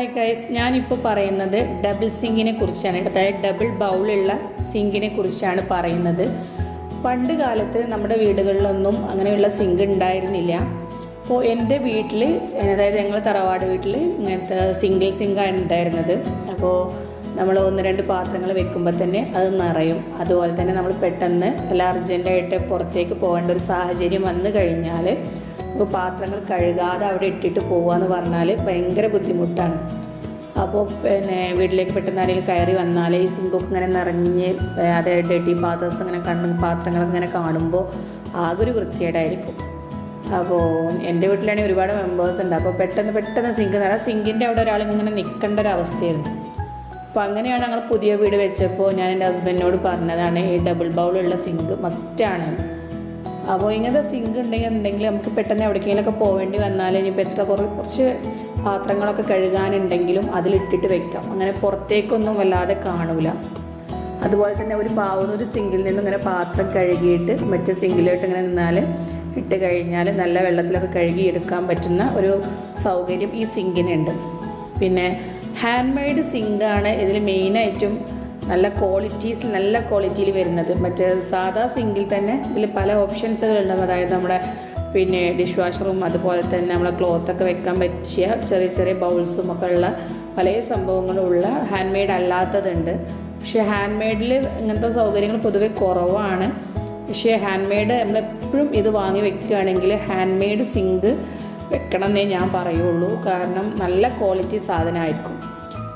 Hi guys ഞാനിപ്പോൾ പറയുന്നത് double സിങ്കിനെ കുറിച്ചാണ്. അതായത് ഡബിൾ ബൗളുള്ള സിങ്കിനെ കുറിച്ചാണ് പറയുന്നത്. പണ്ട് കാലത്ത് നമ്മുടെ വീടുകളിലൊന്നും അങ്ങനെയുള്ള സിങ്ക് ഉണ്ടായിരുന്നില്ല. അപ്പോൾ എന്റെ വീട്ടിൽ അതായത് ഞങ്ങൾ തറവാട് വീട്ടിൽ ഇങ്ങനത്തെ സിംഗിൾ സിങ്കാണ് ഉണ്ടായിരുന്നത്. അപ്പോൾ നമ്മൾ ഒന്ന് രണ്ട് പാത്രങ്ങൾ വെക്കുമ്പോൾ തന്നെ അത് നിറയും. അതുപോലെ തന്നെ നമ്മൾ പെട്ടെന്ന് അല്ല അർജന്റായിട്ട് പുറത്തേക്ക് പോകേണ്ട ഒരു സാഹചര്യം വന്നു കഴിഞ്ഞാൽ ഇപ്പോൾ പാത്രങ്ങൾ കഴുകാതെ അവിടെ ഇട്ടിട്ട് പോവുക പറഞ്ഞാൽ ഭയങ്കര ബുദ്ധിമുട്ടാണ്. അപ്പോൾ പിന്നെ വീട്ടിലേക്ക് പെട്ടെന്ന് ആരെങ്കിലും കയറി വന്നാൽ ഈ സിങ്കൊക്കെ ഇങ്ങനെ നിറഞ്ഞ് അതായത് ഡെഡി പാത്രസ് ഇങ്ങനെ കണ്ണു പാത്രങ്ങളൊക്കെ ഇങ്ങനെ കാണുമ്പോൾ ആകെ ഒരു വൃത്തികേടായിരിക്കും. അപ്പോൾ എന്റെ വീട്ടിലാണെങ്കിൽ ഒരുപാട് മെമ്പേഴ്സ് ഉണ്ട്. അപ്പോൾ പെട്ടെന്ന് പെട്ടെന്ന് സിങ്ക് നിറ സിങ്കിന്റെ അവിടെ ഒരാൾ ഇങ്ങനെ നിൽക്കേണ്ട ഒരു അവസ്ഥയായിരുന്നു. അപ്പോൾ അങ്ങനെയാണ് ഞങ്ങൾ പുതിയ വീട് വെച്ചപ്പോൾ ഞാൻ എന്റെ ഹസ്ബൻഡിനോട് പറഞ്ഞതാണ് ഈ ഡബിൾ ബൗളുള്ള സിങ്ക് മസ്റ്റാണ് അപ്പോൾ ഇങ്ങനത്തെ സിങ്ക് ഉണ്ടെങ്കിൽ ഉണ്ടെങ്കിൽ നമുക്ക് പെട്ടെന്ന് എവിടേക്കെങ്കിലുമൊക്കെ പോവേണ്ടി വന്നാൽ ഇനിയിപ്പോൾ എത്ര കുറേ കുറച്ച് പാത്രങ്ങളൊക്കെ കഴുകാനുണ്ടെങ്കിലും അതിലിട്ടിട്ട് വെക്കാം. അങ്ങനെ പുറത്തേക്കൊന്നും വല്ലാതെ കാണൂല. അതുപോലെ തന്നെ ഒരു പാവുന്ന ഒരു സിങ്കിൽ നിന്ന് ഇങ്ങനെ പാത്രം കഴുകിയിട്ട് മറ്റു സിങ്കിലോട്ട് ഇങ്ങനെ നിന്നാൽ ഇട്ട് കഴിഞ്ഞാൽ നല്ല വെള്ളത്തിലൊക്കെ കഴുകി എടുക്കാൻ പറ്റുന്ന ഒരു സൗകര്യം ഈ സിങ്കിനുണ്ട് പിന്നെ ഹാൻഡ് മെയ്ഡ് സിങ്കാണ് ഇതിൽ മെയിനായിട്ടും നല്ല ക്വാളിറ്റീസ് നല്ല ക്വാളിറ്റിയിൽ വരുന്നത്. മറ്റേ സാധാ സിങ്കിൽ തന്നെ ഇതിൽ പല ഓപ്ഷൻസുകളുണ്ട് അതായത് നമ്മുടെ പിന്നെ ഡിഷ് വാഷറും അതുപോലെ തന്നെ നമ്മളെ ക്ലോത്തൊക്കെ വെക്കാൻ പറ്റിയ ചെറിയ ചെറിയ ബൗൾസും ഒക്കെ ഉള്ള പല സംഭവങ്ങളും ഉള്ള ഹാൻഡ് മെയ്ഡ് അല്ലാത്തതുണ്ട്. പക്ഷേ ഹാൻഡ് മെയ്ഡിൽ ഇങ്ങനത്തെ സൗകര്യങ്ങൾ പൊതുവെ കുറവാണ്. പക്ഷേ ഹാൻഡ് മെയ്ഡ് നമ്മളെപ്പോഴും ഇത് വാങ്ങി വെക്കുകയാണെങ്കിൽ ഹാൻഡ് മെയ്ഡ് സിങ്ക് വെക്കണം എന്നേ ഞാൻ പറയുള്ളൂ. കാരണം നല്ല ക്വാളിറ്റി സാധനമായിരിക്കും.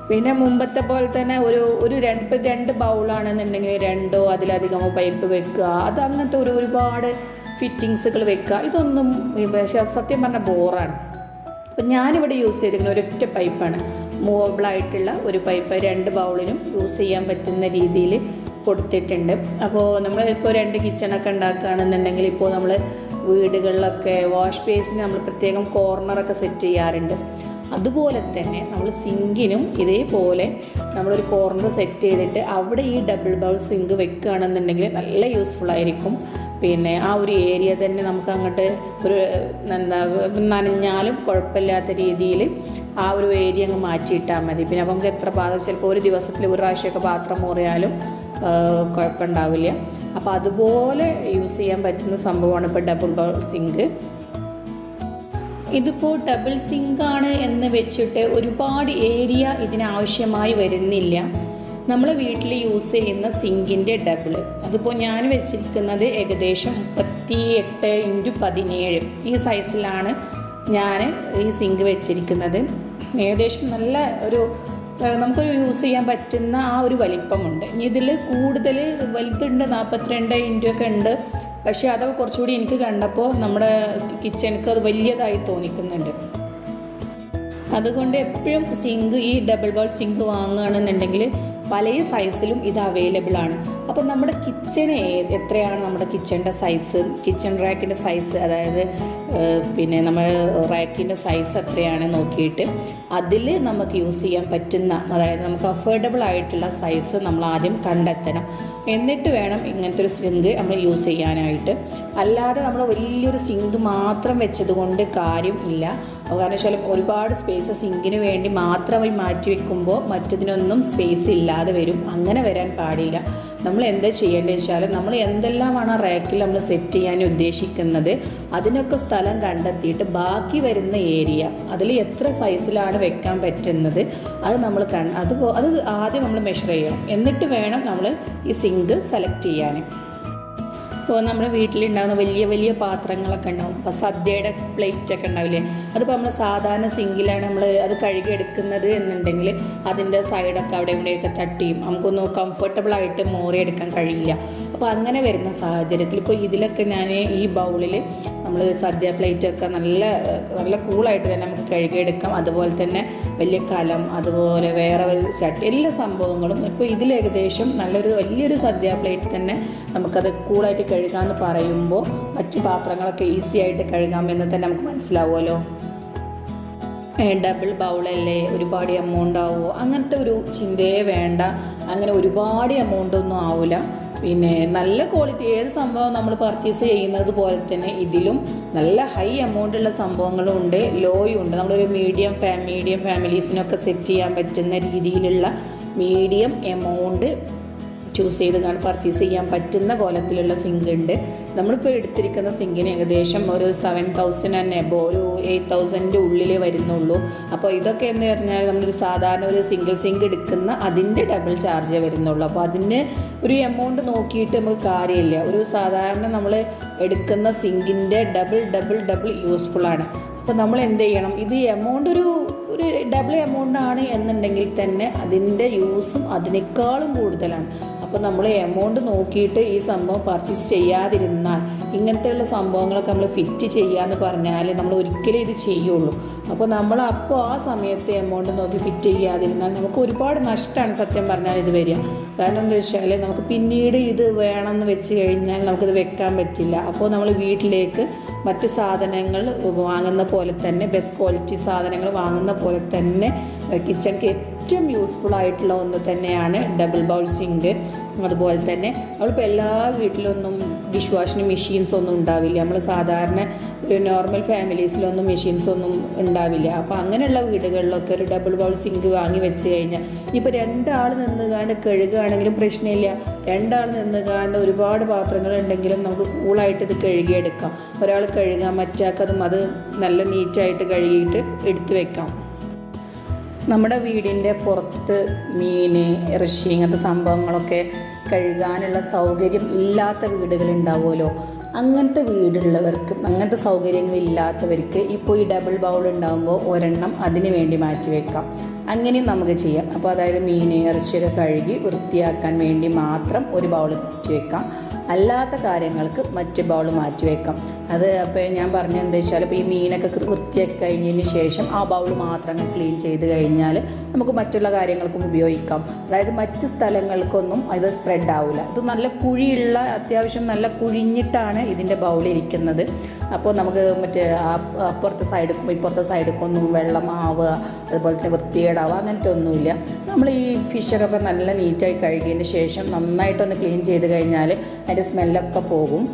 പിന്നെ മുമ്പത്തെ പോലെ തന്നെ ഒരു ഒരു രണ്ട് രണ്ട് ബൗളാണെന്നുണ്ടെങ്കിൽ രണ്ടോ അതിലധികമോ പൈപ്പ് വെക്കുക. അത് അങ്ങനത്തെ ഒരു ഒരുപാട് ഫിറ്റിങ്സുകൾ വെക്കുക. ഇതൊന്നും പക്ഷേ സത്യം പറഞ്ഞാൽ ബോറാണ്. അപ്പം ഞാനിവിടെ യൂസ് ചെയ്തിരിക്കുന്ന ഒരൊറ്റ പൈപ്പാണ് മൂവബിളായിട്ടുള്ള ഒരു പൈപ്പ് രണ്ട് ബൗളിനും യൂസ് ചെയ്യാൻ പറ്റുന്ന രീതിയിൽ കൊടുത്തിട്ടുണ്ട്. അപ്പോൾ നമ്മൾ ഇപ്പോൾ രണ്ട് കിച്ചണൊക്കെ ഉണ്ടാക്കുകയാണെന്നുണ്ടെങ്കിൽ ഇപ്പോൾ നമ്മൾ വീടുകളിലൊക്കെ വാഷ് ബേസിന് നമ്മൾ പ്രത്യേകം കോർണറൊക്കെ സെറ്റ് ചെയ്യാറുണ്ട്. അതുപോലെ തന്നെ നമ്മൾ സിങ്കിനും ഇതേപോലെ നമ്മളൊരു കോർണർ സെറ്റ് ചെയ്തിട്ട് അവിടെ ഈ ഡബിൾ ബൗൾ സിങ്ക് വെക്കുകയാണെന്നുണ്ടെങ്കിൽ നല്ല യൂസ്ഫുൾ ആയിരിക്കും. പിന്നെ ആ ഒരു ഏരിയ തന്നെ നമുക്ക് അങ്ങോട്ട് ഒരു എന്താ നനഞ്ഞാലും കുഴപ്പമില്ലാത്ത രീതിയിൽ ആ ഒരു ഏരിയ അങ്ങ് മാറ്റിയിട്ടാൽ മതി. പിന്നെ അപ്പം നമുക്ക് എത്ര പാത്രം ചിലപ്പോൾ ഒരു ദിവസത്തിൽ ഒരു പ്രാവശ്യമൊക്കെ പാത്രം മുറിയാലും കുഴപ്പമുണ്ടാവില്ല. അപ്പോൾ അതുപോലെ യൂസ് ചെയ്യാൻ പറ്റുന്ന സംഭവമാണ് ഇപ്പോൾ ഡബിൾ ബൗൾ സിങ്ക് ഇതിപ്പോൾ ഡബിൾ സിങ്ക് ആണ് എന്ന് വെച്ചിട്ട് ഒരുപാട് ഏരിയ ഇതിനാവശ്യമായി വരുന്നില്ല. നമ്മൾ വീട്ടിൽ യൂസ് ചെയ്യുന്ന സിങ്കിന്റെ ഡബിൾ അതിപ്പോൾ ഞാൻ വെച്ചിരിക്കുന്നത് ഏകദേശം മുപ്പത്തി എട്ട് ഇന്റു പതിനേഴ്. ഈ സൈസിലാണ് ഞാൻ ഈ സിങ്ക് വെച്ചിരിക്കുന്നത്. ഏകദേശം നല്ല ഒരു നമുക്കൊരു യൂസ് ചെയ്യാൻ പറ്റുന്ന ആ ഒരു വലിപ്പമുണ്ട്. ഇനി ഇതിൽ കൂടുതൽ വലുതുണ്ട് നാൽപ്പത്തിരണ്ട് ഇന്റു ഒക്കെ ഉണ്ട്. പക്ഷേ അതൊക്കെ കുറച്ചുകൂടി എനിക്ക് കണ്ടപ്പോൾ നമ്മുടെ കിച്ചണിക്ക് അത് വലിയതായി തോന്നിക്കുന്നുണ്ട്. അതുകൊണ്ട് എപ്പോഴും സിങ്ക് ഈ ഡബിൾ ബോൾ സിങ്ക് വാങ്ങുകയാണെന്നുണ്ടെങ്കിൽ പല സൈസിലും ഇത് അവൈലബിൾ ആണ്. അപ്പോൾ നമ്മുടെ കിച്ചണ് എത്രയാണ് നമ്മുടെ കിച്ചണിന്റെ സൈസ് കിച്ചൺ റാക്കിന്റെ സൈസ് അതായത് പിന്നെ നമ്മൾ റാക്കിന്റെ സൈസ് എത്രയാണ് നോക്കിയിട്ട് അതിൽ നമുക്ക് യൂസ് ചെയ്യാൻ പറ്റുന്ന അതായത് നമുക്ക് അഫോർഡബിൾ ആയിട്ടുള്ള സൈസ് നമ്മൾ ആദ്യം കണ്ടെത്തണം. എന്നിട്ട് വേണം ഇങ്ങനത്തെ ഒരു സിങ്ക് നമ്മൾ യൂസ് ചെയ്യാനായിട്ട്. അല്ലാതെ നമ്മൾ വലിയൊരു സിങ്ക് മാത്രം വെച്ചത് കൊണ്ട് കാര്യം ഇല്ല. കാരണം വെച്ചാൽ ഒരുപാട് സ്പേസ് സിങ്കിന് വേണ്ടി മാത്രമായി മാറ്റി വെക്കുമ്പോൾ മറ്റതിനൊന്നും സ്പേസ് ഇല്ലാതെ വരും. അങ്ങനെ വരാൻ പാടില്ല. നമ്മൾ എന്താ ചെയ്യേണ്ടത് വെച്ചാൽ നമ്മൾ എന്തെല്ലാമാണ് റാക്കിൽ നമ്മൾ സെറ്റ് ചെയ്യാൻ ഉദ്ദേശിക്കുന്നത് അതിനൊക്കെ സ്ഥലം കണ്ടെത്തിയിട്ട് ബാക്കി വരുന്ന ഏരിയ അതിൽ എത്ര സൈസിലാണ് വെക്കാൻ പറ്റുന്നത് അത് നമ്മൾ കൺ അത് അത് ആദ്യം നമ്മൾ മെഷർ ചെയ്യണം. എന്നിട്ട് വേണം നമ്മൾ ഈ സിങ്ക് സെലക്ട് ചെയ്യാൻ. ഇപ്പോൾ നമ്മുടെ വീട്ടിലുണ്ടാകുന്ന വലിയ വലിയ പാത്രങ്ങളൊക്കെ ഉണ്ടാവും. ഇപ്പോൾ സദ്യയുടെ പ്ലേറ്റ് ഒക്കെ ഉണ്ടാവില്ലേ? അതിപ്പോൾ നമ്മൾ സാധാരണ സിങ്കിലാണ് നമ്മൾ അത് കഴുകിയെടുക്കുന്നത് എന്നുണ്ടെങ്കിൽ അതിന്റെ സൈഡൊക്കെ അവിടെ ഇവിടെയൊക്കെ തട്ടിയും. നമുക്കൊന്ന് കംഫർട്ടബിളായിട്ട് മോറിയെടുക്കാൻ കഴിയില്ല. അപ്പോൾ അങ്ങനെ വരുന്ന സാഹചര്യത്തിൽ ഇപ്പോൾ ഇതിലൊക്കെ ഞാൻ ഈ ബൗളിൽ നമ്മൾ സദ്യ പ്ലേറ്റൊക്കെ നല്ല നല്ല കൂളായിട്ട് തന്നെ നമുക്ക് കഴുകിയെടുക്കാം. അതുപോലെ തന്നെ വലിയ കലം അതുപോലെ വേറെ ചട്ടി എല്ലാ സംഭവങ്ങളും ഇപ്പോൾ ഇതിൽ ഏകദേശം നല്ലൊരു വലിയൊരു സദ്യ പ്ലേറ്റ് തന്നെ നമുക്കത് കൂളായിട്ട് കഴുകാമെന്ന് പറയുമ്പോൾ മറ്റു പാത്രങ്ങളൊക്കെ ഈസി ആയിട്ട് കഴുകാമെന്ന് തന്നെ നമുക്ക് മനസ്സിലാവുമല്ലോ. ഡബിൾ ബൗളല്ലേ ഒരുപാട് എമൗണ്ട് ആവുമോ അങ്ങനത്തെ ഒരു ചിന്തയെ വേണ്ട. അങ്ങനെ ഒരുപാട് എമൗണ്ട് ഒന്നും ആവില്ല പിന്നെ നല്ല ക്വാളിറ്റി ഏത് സംഭവം നമ്മൾ പർച്ചേസ് ചെയ്യുന്നത് പോലെ തന്നെ ഇതിലും നല്ല ഹൈ എമൗണ്ട് ഉള്ള സംഭവങ്ങളും ഉണ്ട് ലോയും ഉണ്ട്. നമ്മളൊരു മീഡിയം ഫാ മീഡിയം ഫാമിലീസിനൊക്കെ സെറ്റ് ചെയ്യാൻ പറ്റുന്ന രീതിയിലുള്ള മീഡിയം എമൗണ്ട് ചൂസ് ചെയ്ത് കാണാൻ പർച്ചേസ് ചെയ്യാൻ പറ്റുന്ന കോലത്തിലുള്ള സിങ്ക് ഉണ്ട്. നമ്മളിപ്പോൾ എടുത്തിരിക്കുന്ന സിങ്കിന് ഏകദേശം ഒരു സെവൻ തൗസൻഡ് ആൻഡ് എബോ ഒരു എയ്റ്റ് തൗസൻഡിന്റെ ഉള്ളിലേ വരുന്നുള്ളൂ. അപ്പോൾ ഇതൊക്കെ എന്ന് പറഞ്ഞാൽ നമ്മളൊരു സാധാരണ ഒരു സിംഗിൾ സിങ്ക് എടുക്കുന്ന അതിന്റെ ഡബിൾ ചാർജേ വരുന്നുള്ളൂ. അപ്പോൾ അതിന് ഒരു എമൗണ്ട് നോക്കിയിട്ട് നമുക്ക് കാര്യമില്ല. ഒരു സാധാരണ നമ്മൾ എടുക്കുന്ന സിങ്കിന്റെ ഡബിൾ ഡബിൾ ഡബിൾ യൂസ്ഫുൾ ആണ്. അപ്പോൾ നമ്മൾ എന്ത് ചെയ്യണം? ഇത് എമൗണ്ട് ഒരു ഒരു ഡബിൾ എമൗണ്ട് ആണ് എന്നുണ്ടെങ്കിൽ തന്നെ അതിന്റെ യൂസും അതിനേക്കാളും കൂടുതലാണ്. അപ്പോൾ നമ്മൾ എമൗണ്ട് നോക്കിയിട്ട് ഈ സംഭവം പർച്ചേസ് ചെയ്യാതിരുന്നാൽ ഇങ്ങനത്തെയുള്ള സംഭവങ്ങളൊക്കെ നമ്മൾ ഫിറ്റ് ചെയ്യാന്ന് പറഞ്ഞാൽ നമ്മൾ ഒരിക്കലും ഇത് ചെയ്യുള്ളൂ. അപ്പോൾ നമ്മൾ അപ്പോൾ ആ സമയത്ത് എമൗണ്ട് നോക്കി ഫിറ്റ് ചെയ്യാതിരുന്നാൽ നമുക്ക് ഒരുപാട് നഷ്ടമാണ് സത്യം പറഞ്ഞാൽ ഇത് വരിക. കാരണം എന്താ വെച്ചാൽ നമുക്ക് പിന്നീട് ഇത് വേണമെന്ന് വെച്ച് കഴിഞ്ഞാൽ നമുക്കിത് വെക്കാൻ പറ്റില്ല. അപ്പോൾ നമ്മൾ വീട്ടിലേക്ക് മറ്റ് സാധനങ്ങൾ വാങ്ങുന്ന പോലെ തന്നെ ബെസ്റ്റ് ക്വാളിറ്റി സാധനങ്ങൾ വാങ്ങുന്ന പോലെ തന്നെ കിച്ചണിക്ക് ഏറ്റവും യൂസ്ഫുൾ ആയിട്ടുള്ള ഒന്ന് തന്നെയാണ് ഡബിൾ ബൗൾ സിങ്ക് അതുപോലെ തന്നെ നമ്മളിപ്പോൾ എല്ലാ വീട്ടിലൊന്നും ഡിഷ് വാഷിന് മെഷീൻസ് ഒന്നും ഉണ്ടാവില്ല. നമ്മൾ സാധാരണ ഒരു നോർമൽ ഫാമിലീസിലൊന്നും മെഷീൻസ് ഒന്നും ഉണ്ടാവില്ല. അപ്പോൾ അങ്ങനെയുള്ള വീടുകളിലൊക്കെ ഒരു ഡബിൾ ബൗൾ സിങ്ക് വാങ്ങി വെച്ച് കഴിഞ്ഞാൽ ഇപ്പോൾ രണ്ടാൾ നിന്ന് കാണ്ട് കഴുകുകയാണെങ്കിലും പ്രശ്നമില്ല. രണ്ടാൾ നിന്ന് കാണ്ട് ഒരുപാട് പാത്രങ്ങൾ ഉണ്ടെങ്കിലും നമുക്ക് കൂളായിട്ട് ഇത് കഴുകിയെടുക്കാം. ഒരാൾ കഴുകാം മറ്റാക്കതും അത് നല്ല നീറ്റായിട്ട് കഴുകിയിട്ട് എടുത്തു വെക്കാം. നമ്മുടെ വീടിന്റെ പുറത്ത് മീൻ ഇറച്ചി ഇങ്ങനത്തെ സംഭവങ്ങളൊക്കെ കഴുകാനുള്ള സൗകര്യം ഇല്ലാത്ത വീടുകളുണ്ടാവുമല്ലോ അങ്ങനത്തെ വീടുള്ളവർക്ക് അങ്ങനത്തെ സൗകര്യങ്ങളില്ലാത്തവർക്ക് ഇപ്പോൾ ഈ ഡബിൾ ബൗൾ ഉണ്ടാകുമ്പോൾ ഒരെണ്ണം അതിന് വേണ്ടി മാറ്റി വെക്കാം. അങ്ങനെയും നമുക്ക് ചെയ്യാം. അപ്പോൾ അതായത് മീൻ ഇറച്ചിയൊക്കെ കഴുകി വൃത്തിയാക്കാൻ വേണ്ടി മാത്രം ഒരു ബൗൾ മാറ്റി വെക്കാം. അല്ലാത്ത കാര്യങ്ങൾക്ക് മറ്റ് ബൗൾ മാറ്റി വെക്കാം. അത് അപ്പോൾ ഞാൻ പറഞ്ഞത് എന്താ വെച്ചാൽ ഇപ്പോൾ ഈ മീനൊക്കെ വൃത്തിയാക്കി കഴിഞ്ഞതിന് ശേഷം ആ ബൗൾ മാത്രം ക്ലീൻ ചെയ്ത് കഴിഞ്ഞാൽ നമുക്ക് മറ്റുള്ള കാര്യങ്ങൾക്കും ഉപയോഗിക്കാം. അതായത് മറ്റ് സ്ഥലങ്ങൾക്കൊന്നും ഇത് സ്പ്രെഡ് ആവില്ല ഇത് നല്ല കുഴിയുള്ള അത്യാവശ്യം നല്ല കുഴിഞ്ഞിട്ടാണ് ഇതിന്റെ ബൗൾ ഇരിക്കുന്നത്. അപ്പോൾ നമുക്ക് മറ്റേ അപ്പുറത്തെ സൈഡ് ഇപ്പുറത്തെ സൈഡിലേക്കൊന്നും വെള്ളം ആവുക അതുപോലെ തന്നെ വൃത്തികേടാവുക അങ്ങനത്തെ ഒന്നുമില്ല. നമ്മൾ ഈ ഫിഷൊക്കെ ഇപ്പോൾ നല്ല നീറ്റായി കഴുകിയതിന് ശേഷം നന്നായിട്ടൊന്ന് ക്ലീൻ ചെയ്ത് കഴിഞ്ഞാൽ അതിന്റെ സ്മെല്ലൊക്കെ പോകും.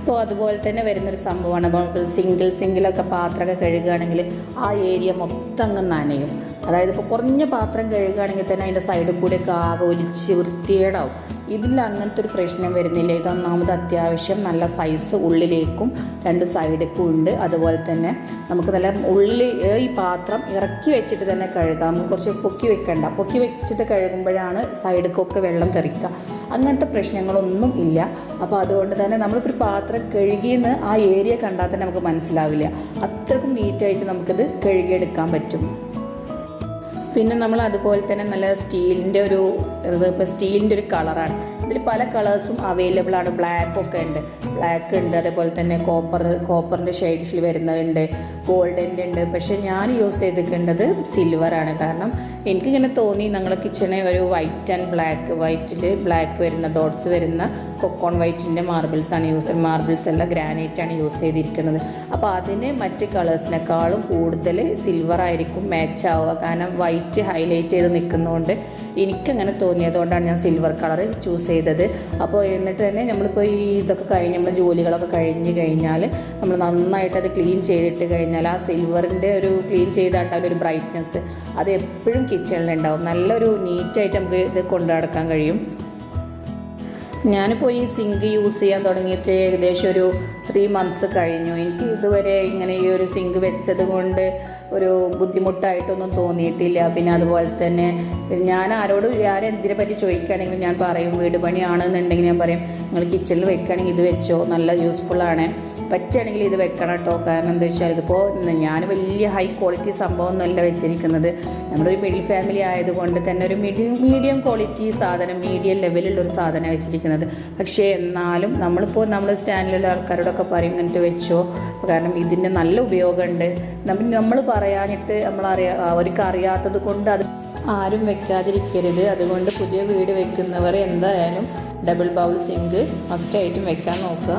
അപ്പോൾ അതുപോലെ തന്നെ വരുന്നൊരു സംഭവമാണ്. അപ്പോൾ സിംഗിൾ സിംഗിളൊക്കെ പാത്രമൊക്കെ കഴുകുകയാണെങ്കിൽ ആ ഏരിയ മൊത്തം അങ്ങ് നനയും. അതായത് ഇപ്പോൾ കുറഞ്ഞ പാത്രം കഴുകുകയാണെങ്കിൽ തന്നെ അതിന്റെ സൈഡിൽ കൂടെയൊക്കെ ആകെ ഒലിച്ച് വൃത്തികേടാവും. ഇതിൽ അങ്ങനത്തെ ഒരു പ്രശ്നം വരുന്നില്ല. ഇത് ഒന്നാമത് അത്യാവശ്യം നല്ല സൈസ് ഉള്ളിലേക്കും രണ്ട് സൈഡിലേക്കും ഉണ്ട്. അതുപോലെ തന്നെ നമുക്ക് നല്ല ഉള്ളിൽ ഈ പാത്രം ഇറക്കി വെച്ചിട്ട് തന്നെ കഴുകാം. നമുക്ക് കുറച്ച് പൊക്കി വെക്കണ്ട. പൊക്കി വെച്ചിട്ട് കഴുകുമ്പോഴാണ് സൈഡിലേക്കൊക്കെ വെള്ളം തെറിക്കുക. അങ്ങനത്തെ പ്രശ്നങ്ങളൊന്നും ഇല്ല. അപ്പോൾ അതുകൊണ്ട് തന്നെ നമ്മളിപ്പോൾ ഒരു പാത്രം കഴുകിയെന്ന് ആ ഏരിയ കണ്ടാൽ തന്നെ നമുക്ക് മനസ്സിലാവില്ല. അത്രക്കും നീറ്റായിട്ട് നമുക്കിത് കഴുകിയെടുക്കാൻ പറ്റും. പിന്നെ നമ്മൾ അതുപോലെ തന്നെ നല്ല സ്റ്റീലിന്റെ ഒരു ഇത് ഇപ്പോൾ സ്റ്റീലിന്റെ ഒരു കളറാണ്. ഇതിൽ പല കളേഴ്സും അവൈലബിൾ ആണ്. ബ്ലാക്ക് ഒക്കെ ഉണ്ട്. ബ്ലാക്ക് ഉണ്ട്. അതേപോലെ തന്നെ കോപ്പർ കോപ്പറിന്റെ ഷെയ്ഡ്സിൽ വരുന്നുണ്ട് ഗോൾഡന്റെ ഉണ്ട്. പക്ഷേ ഞാൻ യൂസ് ചെയ്തിരിക്കേണ്ടത് സിൽവറാണ് കാരണം എനിക്കിങ്ങനെ തോന്നി ഞങ്ങളുടെ കിച്ചണിൽ ഒരു വൈറ്റ് ആൻഡ് ബ്ലാക്ക് വൈറ്റിൽ ബ്ലാക്ക് വരുന്ന ഡോട്ട്സ് വരുന്ന കൊക്കോൺ വൈറ്റിന്റെ മാർബിൾസ് ആണ് യൂസ് മാർബിൾസ് അല്ല ഗ്രാനൈറ്റ് ആണ് യൂസ് ചെയ്തിരിക്കുന്നത്. അപ്പോൾ അതിന് മറ്റ് കളേഴ്സിനേക്കാളും കൂടുതൽ സിൽവർ ആയിരിക്കും മാച്ച് ആവുക. കാരണം വൈറ്റ് ഹൈലൈറ്റ് ചെയ്ത് നിൽക്കുന്നതുകൊണ്ട് എനിക്കങ്ങനെ തോന്നിയതുകൊണ്ടാണ് ഞാൻ സിൽവർ കളർ ചൂസ് ചെയ്തത്. അപ്പോൾ എന്നിട്ട് തന്നെ നമ്മളിപ്പോൾ ഈ ഇതൊക്കെ കഴിഞ്ഞ് നമ്മൾ ജോലികളൊക്കെ കഴിഞ്ഞ് കഴിഞ്ഞാൽ നമ്മൾ നന്നായിട്ട് അത് ക്ലീൻ ചെയ്തിട്ട് കഴിഞ്ഞാൽ ആ സിൽവറിന്റെ ഒരു ക്ലീൻ ചെയ്താണ്ടാവില്ല ഒരു ബ്രൈറ്റ്നെസ് അത് എപ്പോഴും കിച്ചണിലുണ്ടാവും നല്ലൊരു നീറ്റായിട്ട് നമുക്ക് ഇത് കൊണ്ടു നടക്കാൻ കഴിയും. ഞാനിപ്പോൾ പോയി സിങ്ക് യൂസ് ചെയ്യാൻ തുടങ്ങിയിട്ട് ഏകദേശം ഒരു ത്രീ മന്ത്സ് കഴിഞ്ഞു. എനിക്ക് ഇതുവരെ ഇങ്ങനെ ഈ ഒരു സിങ്ക് വെച്ചത് കൊണ്ട് ഒരു ബുദ്ധിമുട്ടായിട്ടൊന്നും തോന്നിയിട്ടില്ല. പിന്നെ അതുപോലെ തന്നെ ഞാൻ ആരോട് ആരെന്തിനെ പറ്റി ചോദിക്കുകയാണെങ്കിലും ഞാൻ പറയും വീട് പണിയാണെന്നുണ്ടെങ്കിൽ ഞാൻ പറയും നിങ്ങൾ കിച്ചണിൽ വെക്കുകയാണെങ്കിൽ ഇത് വെച്ചോ നല്ല യൂസ്ഫുള്ളാണ് പറ്റുകയാണെങ്കിൽ ഇത് വെക്കണം കേട്ടോ. കാരണം എന്താ വെച്ചാൽ ഇതിപ്പോൾ ഞാൻ വലിയ ഹൈ ക്വാളിറ്റി സംഭവമൊന്നുമല്ല വെച്ചിരിക്കുന്നത്. നമ്മളൊരു മിഡിൽ ഫാമിലി ആയതുകൊണ്ട് തന്നെ ഒരു മീഡിയം മീഡിയം ക്വാളിറ്റി സാധനം മീഡിയം ലെവലുള്ള ഒരു സാധനം വെച്ചിരിക്കുന്നത്. പക്ഷേ എന്നാലും നമ്മളിപ്പോൾ നമ്മൾ സ്റ്റാൻഡിലുള്ള ആൾക്കാരോടൊക്കെ പറയും ഇങ്ങനത്തെ വെച്ചോ. കാരണം ഇതിന്റെ നല്ല ഉപയോഗമുണ്ട്. നമ്മൾ നമ്മൾ പറയാനിട്ട് നമ്മൾ അറിയാ അവർക്ക് അറിയാത്തത് കൊണ്ട് അത് ആരും വെക്കാതിരിക്കരുത്. അതുകൊണ്ട് പുതിയ വീട് വെക്കുന്നവർ എന്തായാലും ഡബിൾ ബൗൾ സിങ്ക് മസ്റ്റായിട്ടും വെക്കാൻ നോക്കുക.